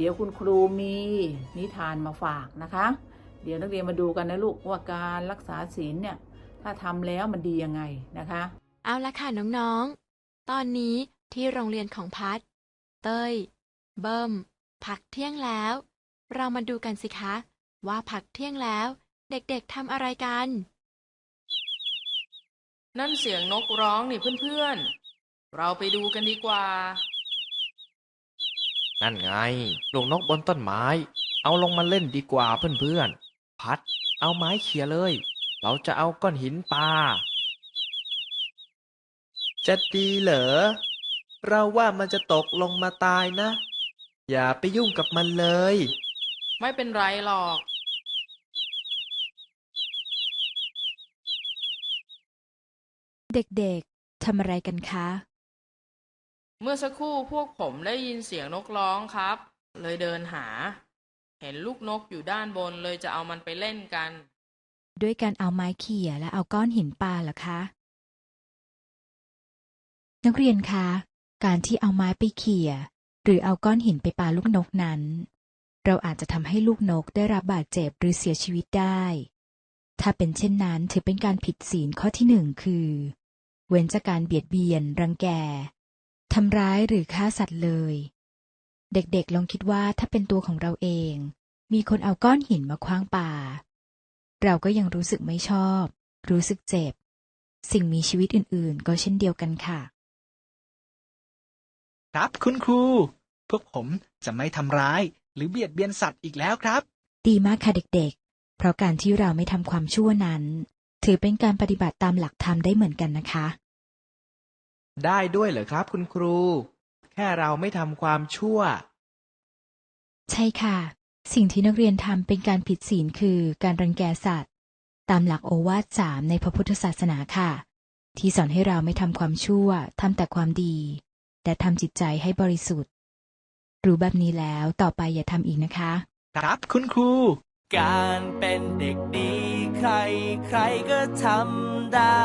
ดี๋ยวคุณครูมีนิทานมาฝากนะคะ เดี๋ยวนักเรียนมาดูกันนะลูกว่าการรักษาศีลเนี่ยถ้าทำแล้วมันดียังไงนะคะ เอาละค่ะน้องๆ ตอนนี้ที่โรงเรียนของพัดเต้ย เบิ้มพักเที่ยงแล้ว เรามาดูกันสิคะ ว่าพักเที่ยงแล้ว เด็กๆทำอะไรกัน นั่นเสียงนกร้องนี่เพื่อนๆ เราไปดูกันดีกว่า นั่นไง ลูกนกบนต้นไม้ เอาลงมาเล่นดีกว่าเพื่อนๆ พัด เอาไม้เขี่ยเลย เราจะเอาก้อนหินปลาจะดีเหรอ เราว่ามันจะตกลงมาตายนะ อย่าไปยุ่งกับมันเลย ไม่เป็นไรหรอก เด็กๆทำอะไรกันคะ เมื่อสักครู่พวกผมได้ยินเสียงนกร้องครับ เลยเดินหา เห็นลูกนกอยู่ด้านบนเลยจะเอามันไปเล่นกัน ด้วยการเอาไม้เขี่ยและเอาก้อนหินปาเหรอคะ นักเรียนคะ การที่เอาไม้ไปเขี่ยหรือเอาก้อนหินไปปาลูกนกนั้น เราอาจจะทำให้ลูกนกได้รับบาดเจ็บหรือเสียชีวิตได้ ถ้าเป็นเช่นนั้นถือเป็นการผิดศีลข้อที่หนึ่งคือ เว้นจากการเบียดเบียน รังแก ทำร้ายหรือฆ่าสัตว์เลย เด็กๆลองคิดว่าถ้าเป็นตัวของเราเอง มีคนเอาก้อนหินมาคว้างป่า เราก็ยังรู้สึกไม่ชอบ รู้สึกเจ็บ สิ่งมีชีวิตอื่นๆ ก็เช่นเดียวกันค่ะ ครับคุณครู พวกผมจะไม่ทำร้ายหรือเบียดเบียนสัตว์อีกแล้วครับ ดีมากค่ะเด็กๆ เพราะการที่เราไม่ทำความชั่วนั้น ถือเป็นการปฏิบัติตามหลักธรรมได้เหมือนกันนะคะ ได้ด้วยเหรอครับคุณครู แค่เราไม่ทำความชั่ว ใช่ค่ะ สิ่งที่นักเรียนทำเป็นการผิดศีลคือการรังแกสัตว์ ตามหลักโอวาทสามในพระพุทธศาสนาค่ะ ที่สอนให้เราไม่ทำความชั่วทำแต่ความดีและทำจิตใจให้บริสุทธิ์ รู้แบบนี้แล้วต่อไปอย่าทำอีกนะคะ ครับคุณครู การเป็นเด็กดีใคร ใครก็ทำได้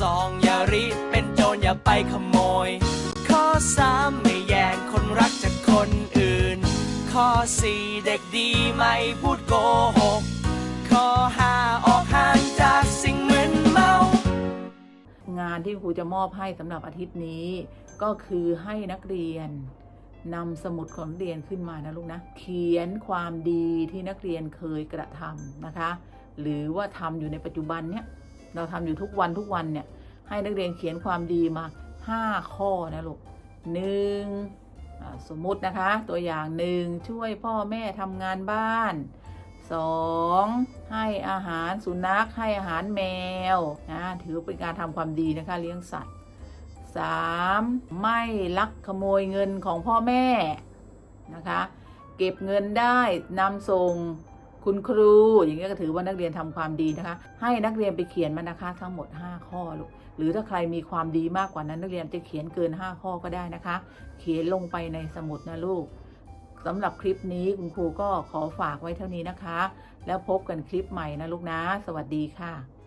สองอย่าริเป็นโจรอย่าไปขโมย ข้อสามไม่แย่งคนรักจากคนอื่น ข้อสี่เด็กดีไม่พูดโกหก ข้อห้าออกห่างจากสิ่งมึนเมา งานที่ครูจะมอบให้สำหรับอาทิตย์นี้ ก็คือให้นักเรียนนำสมุดของนักเรียนขึ้นมานะลูกนะ เขียนความดีที่นักเรียนเคยกระทำนะคะ หรือว่าทำอยู่ในปัจจุบันเนี่ย เราทำอยู่ทุกวันทุกวันเนี่ย ให้นักเรียนเขียนความดีมา 5 ข้อนะลูกหนึ่งสมมุตินะคะ ตัวอย่างหนึ่งช่วยพ่อแม่ทำงานบ้านสองให้อาหารสุนัขให้อาหารแมวนะถือเป็นการทำความดีนะคะเลี้ยงสัตว์สามไม่ลักขโมยเงินของพ่อแม่นะคะ เก็บเงินได้นำส่ง คุณครูอย่างนี้ก็ถือว่านักเรียนทำความดีนะคะ ให้นักเรียนไปเขียนมานะคะ ทั้งหมด 5 ข้อลูกหรือถ้าใครมีความดีมากกว่านั้น นักเรียนจะเขียนเกิน 5 ข้อก็ได้นะคะ เขียนลงไปในสมุดนะลูกสำหรับคลิปนี้คุณครูก็ขอฝากไว้เท่านี้นะคะ แล้วพบกันคลิปใหม่นะลูกนะ สวัสดีค่ะ